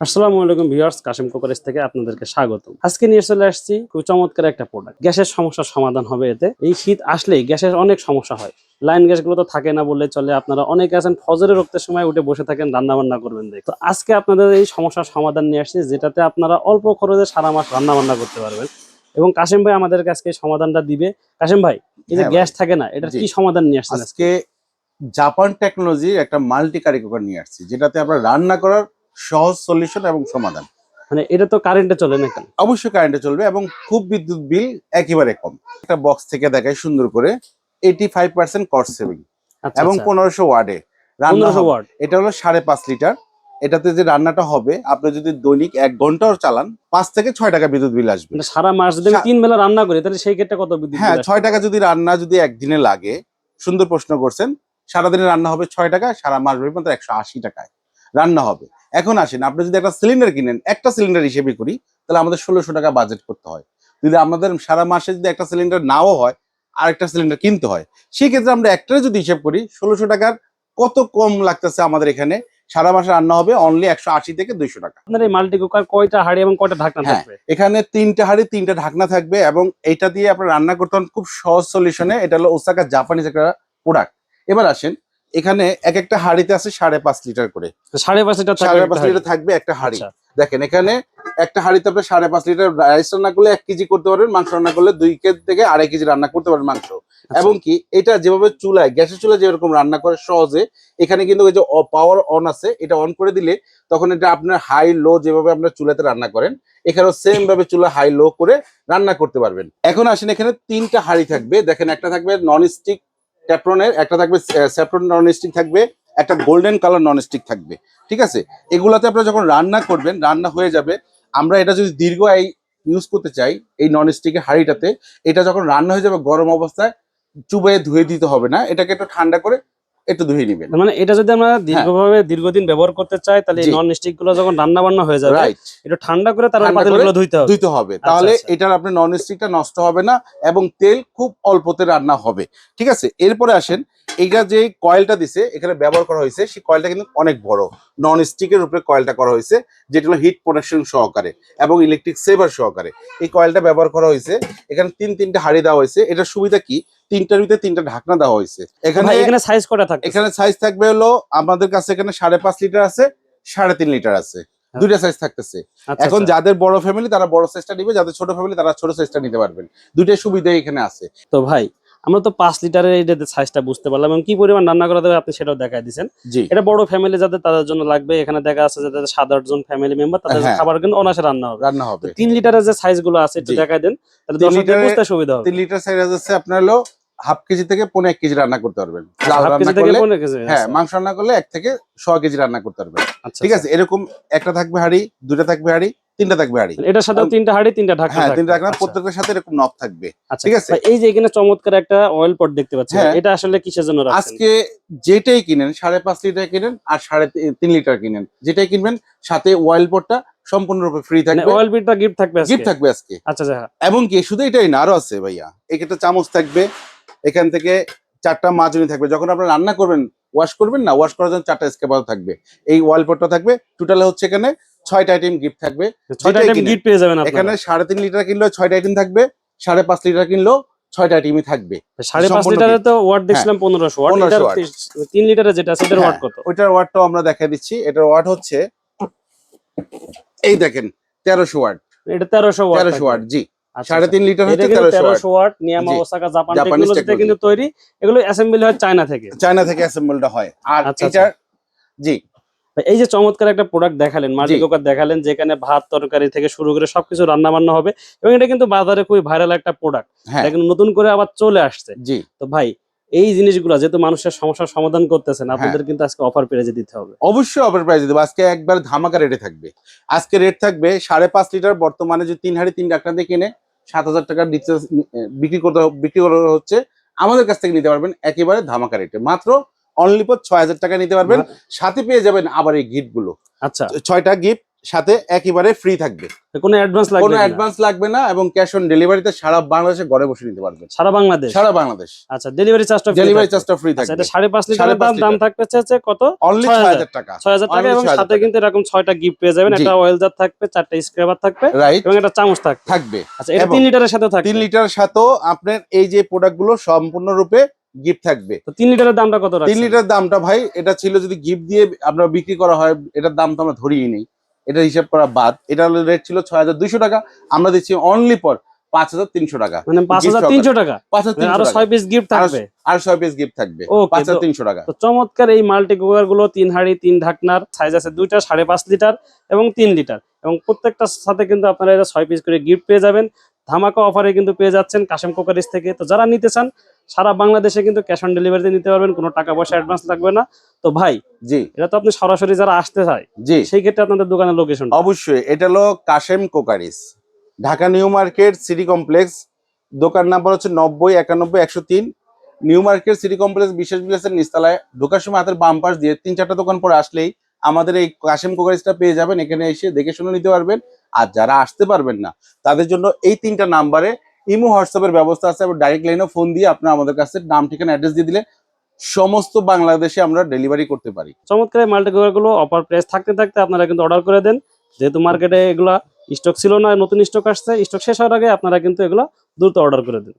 আসসালামু আলাইকুম ভিউয়ার্স কাশিম কোকারেজ থেকে আপনাদেরকে স্বাগত আজকে নিয়ে চলে আসছি খুব চমৎকার একটা প্রোডাক্ট গ্যাসের সমস্যার সমাধান হবে এতে। এই শীত আসলেই গ্যাসের অনেক সমস্যা হয়। লাইন গ্যাসগুলো তো থাকে না বললে চলে। আপনারা অনেকে আছেন ফজরের রক্তের সময় উঠে বসে থাকেন রান্না বান্না করবেন দেখ তো আজকে আপনাদের এই সমস্যার সমাধান নিয়ে আসছি যেটাতে আপনারা অল্প খরচে সারা মাস রান্না বান্না করতে পারবেন। এবং কাশিম ভাই আমাদেরকে আজকে এই সমাধানটা দিবে। কাশিম ভাই এই যে হ্যাঁ গ্যাস থাকে না এটার কি সমাধান নিয়ে আসছেন আজকে? আজকে জাপান টেকনোলজির একটা মাল্টি কারি কুকার নিয়ে আসছি যেটাতে আমরা রান্না করার সহজ সলিউশন এবং সমাধান। মানে এটা তো কারেন্টে চলে না কেন? অবশ্যই কারেন্টে চলবে এবং খুব বিদ্যুৎ বিল একেবারে কম। একটা বক্স থেকে দেখায় সুন্দর করে eighty five percent cost saving আচ্ছা এবং পনেরোশো ওয়ার্ডে রান্না হবে। এটা হলো সাড়ে পাঁচ লিটার। এটাতে যে রান্নাটা হবে আপনি যদি দৈনিক এক ঘন্টাও চালান পাঁচ থেকে ছয় টাকা বিদ্যুৎ বিল আসবে। মানে সারা মাস যদি তিন বেলা রান্না করি তাহলে সেই ক্ষেত্রে কত বিদ্যুৎ হ্যাঁ ছয় টাকা যদি রান্না যদি একদিনে লাগে সুন্দর প্রশ্ন করছেন সারাদিনে রান্না হবে ছয় টাকা সারা মাস ব্যাপী মাত্র একশো আশি টাকায় রান্না হবে। এখন আসেন আপনি যদি একটা সিলিন্ডার কিনেন একটা সিলিন্ডার হিসেবে করি তাহলে আমাদের ষোলোশো টাকা বাজেট করতে হয়। যদি আমাদের সারা মাসে যদি একটা সিলিন্ডার নাও হয় আরেকটা সিলিন্ডার কিনতে হয় সেই ক্ষেত্রে আমরা একটারে যদি হিসেব করি ষোলোশো টাকার কত কম লাগতেছে আমাদের এখানে? সারা মাসে রান্না হবে অনলি একশো আশি থেকে দুইশো টাকা। আপনার এই মাল্টি কুকার কয়টা হাড়ি এবং কয়টা ঢাকনা হ্যাঁ। থাকবে? এখানে তিনটা হাড়ি তিনটা ঢাকনা থাকবে এবং এটা দিয়ে আপনার রান্না করতে খুব সহজ সলিউশনে এটা হলো ওসাকা জাপানিজ একটা প্রোডাক্ট এবার আসেন এখানে এক একটা হাড়িতে আছে সাড়ে পাঁচ লিটার করে। সাড়ে পাঁচ লিটার সাড়ে পাঁচ লিটার থাকবে একটা হাড়ি। আচ্ছা। দেখেন এখানে একটা হাড়িতে আপনি সাড়ে পাঁচ লিটার রাইস রান্না করলে এক কেজি করতে পারবেন মাংস রান্না করলে দুই কেজি থেকে আড়াই কেজি রান্না করতে পারবেন মাংস। আচ্ছা। এবং কি এটা যেভাবে চুলায় গ্যাসের চুলায় যেরকম রান্না করে সহজে এখানে কিন্তু ওই যে পাওয়ার অন আছে এটা অন করে দিলে তখন এটা আপনার হাই লো যেভাবে আপনার চুলাতে রান্না করেন এখানেও সেম ভাবে চুলা হাই লো করে রান্না করতে পারবেন। এখন আসেন এখানে তিনটা হাড়ি থাকবে। দেখেন একটা থাকবে নন স্টিক ট্যাপ্রনের একটা থাকবে স্যাপ্রন নন স্টিক থাকবে, একটা গোল্ডেন কালার নন স্টিক থাকবে, ঠিক আছে? এগুলাতে আপনারা যখন রান্না করবেন, রান্না হয়ে যাবে, আমরা এটা যদি দীর্ঘ এই ইউজ করতে চাই, এই নন স্টিকের হাঁড়িটাতে, এটা যখন রান্না হয়ে যাবে গরম অবস্থায় চুবে ধুয়ে দিতে হবে না, এটাকে একটু ঠান্ডা করে একটু ধুয়ে নেবেন। মানে এটা যদি আমরা দীর্ঘভাবে দীর্ঘদিন ব্যবহার করতে চাই তাহলে। নন স্টিকগুলো যখন রান্না বান্না হয়ে যাবে এটা ঠান্ডা করে তারপর পাতিলগুলো ধুইতে হবে। ধুইতে হবে। তাহলে আচ্ছা। এটার আপনার নন স্টিকটা নষ্ট হবে না এবং তেল খুব অল্পতে রান্না হবে। ঠিক আছে? এরপরে আসেন এইটা যে কয়েলটা দিছে এখানে ব্যবহার করা হয়েছে সেই কয়েলটা কিন্তু অনেক বড়। নন স্টিকের উপরে কয়েলটা করা হয়েছে যেটা হলো হিট প্রোটেকশন সহকারে এবং ইলেকট্রিক সেভার সহকারে। এই কয়েলটা ব্যবহার করা হয়েছে। এখানে তিন তিনটা হাড়ি দেওয়া হয়েছে। এটার সুবিধা কি? তিনটার ভিতরে তিনটা ঢাকনা দেওয়া হয়েছে। এখানে এখানে সাইজ কটা থাকে এখানে সাইজ থাকবে হলো আমাদের কাছে এখানে সাড়ে পাঁচ লিটার আছে সাড়ে তিন লিটার আছে। দুইটা সাইজ থাকতেছে। এখন যাদের বড় ফ্যামিলি তারা বড় সাইজটা নিবে যাদের ছোট ফ্যামিলি তারা ছোট সাইজটা নিতে পারবেন। দুইটাই সুবিধা এখানে আছে। তো ভাই আমরা তো পাঁচ লিটারের এই সাইজটা বুঝতে পারলাম এবং কি পরিমাণ রান্না করা দেবে আপনি সেটাও দেখাই দিচ্ছেন এটা বড় ফ্যামিলি যাদের তাদের জন্য লাগবে। এখানে দেখা আছে যে তাদের সাত আট জন ফ্যামিলি মেম্বার তাদের হ্যাঁ। খাবার কিন্তু অনাসে রান্না হবে। রান্না হবে। তিন লিটারের যে সাইজগুলো আছে একটু। দেখাই দেন তাহলে দর্শকদের লিটারের- বুঝতে সুবিধা হবে। তিন লিটার সাইজ আছে আপনার হলো হাফ কেজি থেকে পনেরো এক কেজি রান্না করতে পারবেন লাল রান্না করলে হ্যাঁ আচ্ছা, মাংস রান্না করলে এক থেকে ছ কেজি রান্না করতে পারবেন আচ্ছা, ঠিক আচ্ছা। আছে এরকম একটা থাকবে হাড়ি দুটা থাকবে হাড়ি তিনটা থাকবে হাড়ি এটার সাথে তিনটা হাড়ি তিনটা ঢাকনা হ্যাঁ থাকবে। তিনটা ঢাকনা আচ্ছা, প্রত্যেকটার সাথে এরকম নব থাকবে আচ্ছা। ঠিক আছে? এই যে এখানে চমৎকার একটা অয়েল পট দেখতে পাচ্ছি হ্যাঁ। এটা আসলে কিসের জন্য রাখছেন আজকে যেটাই কিনেন সাড়ে পাঁচ লিটার কিনেন আর সাড়ে তি- তিন লিটার কিনেন যেটাই কিনবেন সাথে পটটা সম্পূর্ণরূপে ফ্রি মানে থাকবে অয়েল গিফট থাকবে আজকে? গিফট থাকবে আজকে আচ্ছা আচ্ছা এবং কি শুধু এটাই না আরও আছে ভাইয়া এক্ষেত্রে চামচ থাকবে এখান থেকে চারটা মাজনি থাকবে। যখন আপনারা রান্না করবেন ওয়াশ করবেন না ওয়াশ করার জন্য চারটা স্কেপার থাকবে। এই ওয়াল পটটা থাকবে টোটাল হচ্ছে এখানে ছয়টা আইটেম গিফট থাকবে। ছয়টা আইটেম গিফট পেয়ে যাবেন এখানে সাড়ে তিন লিটার কিনলেও ছয়টা আইটেম থাকবে সাড়ে পাঁচ লিটার কিনলেও ছয়টা আইটেমই থাকবে। সাড়ে পাঁচ লিটারে তো ওয়াট দেখছিলাম পনেরোশো। ওয়াট 1500 এটার watt। তি- তিন লিটারে যেটা আছে হ্যাঁ। ওয়াট কত? ওইটার ওয়াটটাও আমরা দিচ্ছি। এটার ওয়াট হচ্ছে এই দেখেন তেরোশো ওয়াট এটা তেরোশো তেরোশো ওয়াট জি। সাড়ে তিন লিটার হচ্ছে তেরোশো ওয়াট নিয়ামা ওসাকা জাপান টেকনোলজিতে কিন্তু তৈরি। এগুলো অ্যাসেম্বলি হয় চায়না থেকে। চায়না থেকে অ্যাসেম্বলটা হয়। আর আচ্ছা, জি। এই যে চমৎকার একটা প্রোডাক্ট দেখালেন কুকার দেখালেন যেখানে ভাত তরকারি থেকে শুরু করে সবকিছু রান্না বান্না হবে এবং এটা কিন্তু বাজারে খুবই ভাইরাল একটা প্রোডাক্ট হ্যাঁ। কিন্তু নতুন করে আবার চলে আসছে। জি। তো ভাই এই জিনিসগুলো যেহেতু মানুষের সমস্যার সমাধান করতেছেন হ্যাঁ। আপনাদের কিন্তু আজকে অফার পেরে দিতে হবে। অবশ্যই অফার প্রাইস দেবো। আজকে একবার ধামাকা রেটে থাকবে। আজকে রেট থাকবে সাড়ে পাঁচ লিটার বর্তমানে যে তিন হাড়ি তিন ডাক্তার দিয়ে কিনে সাত হাজার টাকা নিচে বিক্রি করতে বিক্রি করা হচ্ছে আমাদের কাছ থেকে নিতে পারবেন একেবারে ধামাকা রেটে মাত্র অনলি ছয় হাজার টাকা নিতে পারবেন। সাথে পেয়ে যাবেন আবার এই গিফটগুলো। আচ্ছা। ছয়টা গিফট সাথে একেবারে ফ্রি থাকবে। কোনো অ্যাডভান্স লাগবে কোনো অ্যাডভান্স লাগবে না এবং ক্যাশ অন ডেলিভারিতে সারা বাংলাদেশে ঘরে বসে নিতে পারবে। সারা বাংলাদেশ? সারা বাংলাদেশ। আচ্ছা ডেলিভারি চার্জটা ডেলিভারি চার্জটা ফ্রি আচ্ছা থাকবে। এটা সাড়ে পাঁচ লিটারের সাড়ে পাঁচ দাম দাম। থাকবে হচ্ছে কত? অনলি ছয় ছয় হাজার। হাজার টাকা। ছয় হাজার টাকা এবং সাথে কিন্তু এরকম ছয়টা গিফট পেয়ে যাবেন। একটা অয়েল জার থাকবে চারটা স্ক্রাবার থাকবে রাইট এবং একটা চামচ থাকবে। থাকবে। আচ্ছা এটা এবং তিন লিটারের সাথে থাকবে। তিন লিটারের সাথেও আপনার এই যে প্রোডাক্টগুলো সম্পূর্ণরূপে গিফট থাকবে। তো তিন লিটারের দামটা কত তিন রাখছেন? লিটার দামটা ভাই এটা ছিল যদি গিফট দিয়ে আপনার বিক্রি করা হয় এটার দাম তো আমরা ধরিই নেই এটা হিসাব করা বাদ। এটা রেট ছিল ছয় হাজার দুইশো টাকা। আমরা দিচ্ছি অনলি পর পাঁচ হাজার তিনশো টাকা। মানে পাঁচ হাজার তিনশো টাকা? পাঁচ হাজার আরও ছয় পিস গিফট থাকবে? আর ছয় পিস গিফট থাকবে। ও পাঁচ হাজার তিনশো টাকা। তো চমৎকার এই মাল্টি কুকারগুলো তিন হাড়ি তিন ঢাকনার সাইজ আছে দুইটা সাড়ে পাঁচ লিটার এবং তিন লিটার। এবং প্রত্যেকটার সাথে কিন্তু আপনারা এটা ছয় পিস করে গিফট পেয়ে যাবেন। ধামাকা অফারে কিন্তু পেয়ে যাচ্ছেন কাশেম কোকারিস থেকে। তো যারা নিতে চান সারা বাংলাদেশে কিন্তু ক্যাশ অন ডেলিভারিতে নিতে পারবেন কোনো টাকা পয়সা অ্যাডভান্স লাগবে না। তো ভাই জি। এটা তো আপনি সরাসরি যারা আসতে চায় জি। সেই ক্ষেত্রে আপনাদের দোকানের লোকেশন অবশ্যই এটা হলো Kashem crockeries. Dhaka new market city complex দোকান নাম্বার হচ্ছে নব্বই একানব্বই একশো তিন। নিউ মার্কেট সিটি কমপ্লেক্স বিশেষ বিলাসের নিস্তালায় ঢোকার সময় হাতের বাম পাশ দিয়ে তিন চারটা দোকান পরে আসলেই আমাদের এই কাশেম কোকারিসটা পেয়ে যাবেন। এখানে এসে দেখে শুনে নিতে পারবেন। আর যারা আসতে পারবেন না, তাদের জন্য এই তিনটা নাম্বারে ইমো হোয়াটসঅ্যাপের ব্যবস্থা আছে এবং ডাইরেক্ট লাইনে ফোন দিয়ে আপনারা আমাদের কাছে নাম, ঠিকানা অ্যাড্রেস দিয়ে দিলে সমস্ত বাংলাদেশে আমরা ডেলিভারি করতে পারি। চমৎকার মাল্টি গুলো অফার প্রাইস থাকতে থাকতে আপনারা কিন্তু অর্ডার করে দেন। যেহেতু মার্কেটে এগুলা স্টক ছিল না, নতুন স্টক আসছে স্টক শেষ হওয়ার আগে আপনারা কিন্তু এগুলো দ্রুত অর্ডার করে দিন।